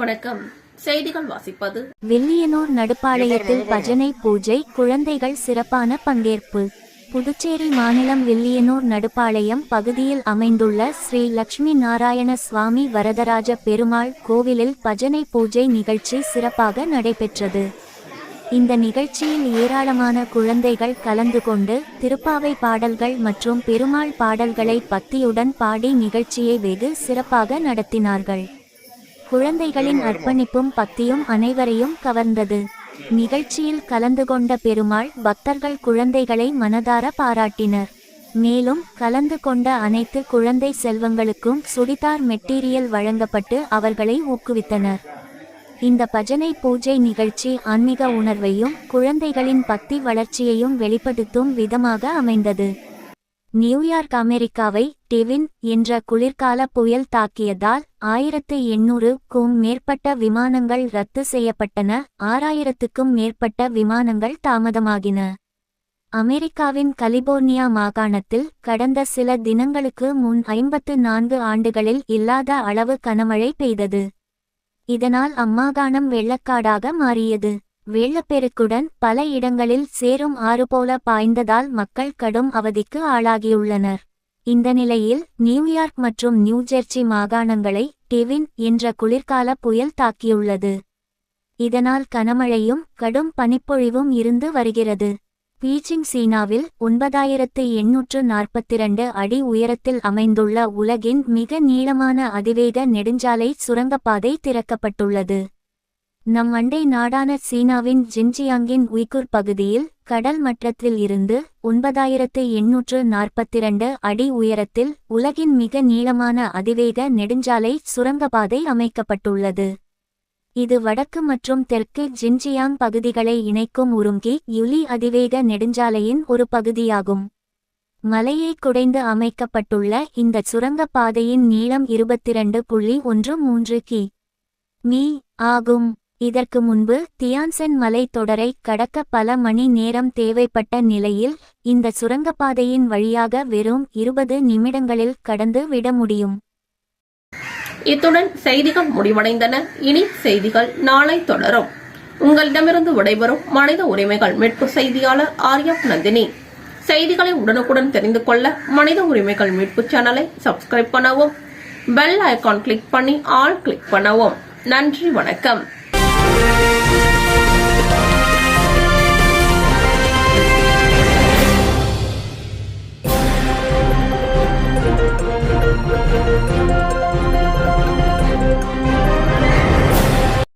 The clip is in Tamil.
வணக்கம். செய்திகள் வாசிப்பது. வில்லியனூர் நடுப்பாளையத்தில் பஜனை பூஜை குழந்தைகள் சிறப்பான பங்கேற்பு. புதுச்சேரி மாநிலம் வில்லியனூர் நடுப்பாளையம் பகுதியில் அமைந்துள்ள ஸ்ரீ லட்சுமி நாராயண சுவாமி வரதராஜ பெருமாள் கோவிலில் பஜனை பூஜை நிகழ்ச்சி சிறப்பாக நடைபெற்றது. இந்த நிகழ்ச்சியில் ஏராளமான குழந்தைகள் கலந்து கொண்டு திருப்பாவை பாடல்கள் மற்றும் பெருமாள் பாடல்களை பக்தியுடன் பாடி நிகழ்ச்சியை வெகு சிறப்பாக நடத்தினார்கள். குழந்தைகளின் அர்ப்பணிப்பும் பக்தியும் அனைவரையும் கவர்ந்தது. நிகழ்ச்சியில் கலந்து கொண்ட பெருமாள் பக்தர்கள் குழந்தைகளை மனதார பாராட்டினர். மேலும் கலந்து கொண்ட அனைத்து குழந்தை செல்வங்களுக்கும் சுடிதார் மெட்டீரியல் வழங்கப்பட்டு அவர்களை ஊக்குவித்தனர். இந்த பஜனை பூஜை நிகழ்ச்சி ஆன்மீக உணர்வையும் குழந்தைகளின் பக்தி வளர்ச்சியையும் வெளிப்படுத்தும் விதமாக அமைந்தது. நியூயார்க் அமெரிக்காவை டெவின் என்ற குளிர்கால புயல் தாக்கியதால் ஆயிரத்து எண்ணூறுக்கும் மேற்பட்ட விமானங்கள் ரத்து செய்யப்பட்டன. ஆறாயிரத்துக்கும் மேற்பட்ட விமானங்கள் தாமதமாகின. அமெரிக்காவின் கலிபோர்னியா மாகாணத்தில் கடந்த சில தினங்களுக்கு முன் ஐம்பத்து நான்கு ஆண்டுகளில் இல்லாத அளவு கனமழை பெய்தது. இதனால் அம்மாகாணம் வெள்ளக்காடாக மாறியது. வெள்ளப்பெருக்குடன் பல இடங்களில் சேரும் ஆறு போல பாய்ந்ததால் மக்கள் கடும் அவதிக்கு ஆளாகியுள்ளனர். இந்த நிலையில் நியூயார்க் மற்றும் நியூஜெர்சி மாகாணங்களை டெவின் என்ற குளிர்கால புயல் தாக்கியுள்ளது. இதனால் கனமழையும் கடும் பனிப்பொழிவும் இருந்து வருகிறது. பீச்சிங் சீனாவில் ஒன்பதாயிரத்து எண்ணூற்று நாற்பத்திரண்டு அடி உயரத்தில் அமைந்துள்ள உலகின் மிக நீளமான அதிவேக நெடுஞ்சாலை சுரங்கப்பாதை திறக்கப்பட்டுள்ளது. நம் அண்டை நாடான சீனாவின் ஜின்ஜியாங்கின் உய்குர் பகுதியில் கடல் மட்டத்தில் இருந்து ஒன்பதாயிரத்து எண்ணூற்று நாற்பத்திரண்டு அடி உயரத்தில் உலகின் மிக நீளமான அதிவேக நெடுஞ்சாலை சுரங்கப்பாதை அமைக்கப்பட்டுள்ளது. இது வடக்கு மற்றும் தெற்கு ஜின்ஜியாங் பகுதிகளை இணைக்கும் உருங்கி யுலி அதிவேக நெடுஞ்சாலையின் ஒரு பகுதியாகும். மலையை குடைந்து அமைக்கப்பட்டுள்ள இந்த சுரங்கப்பாதையின் நீளம் இருபத்திரண்டு புள்ளி ஒன்று மூன்று கி. மீ. ஆகும். இதற்கு முன்பு தியான்சன் மலை தொடரை கடக்க பல மணி நேரம் தேவைப்பட்ட நிலையில் இந்த சுரங்கப்பாதையின் வழியாக வெறும் இருபது நிமிடங்களில் கடந்து விட முடியும். இத்துடன் செய்திகள் முடிவடைந்தன. இனி செய்திகள் நாளை தொடரும். உங்களிடமிருந்து விடைபெறும் மனித உரிமைகள் மீட்பு செய்தியாளர் ஆர்யப் நந்தினி. செய்திகளை உடனுக்குடன் தெரிந்து கொள்ள மனித உரிமைகள் மீட்பு சேனலை சப்ஸ்கிரைப் பண்ணவும் பெல் ஐகான் கிளிக் பண்ணி ஆல் கிளிக் பண்ணவும். நன்றி வணக்கம். Música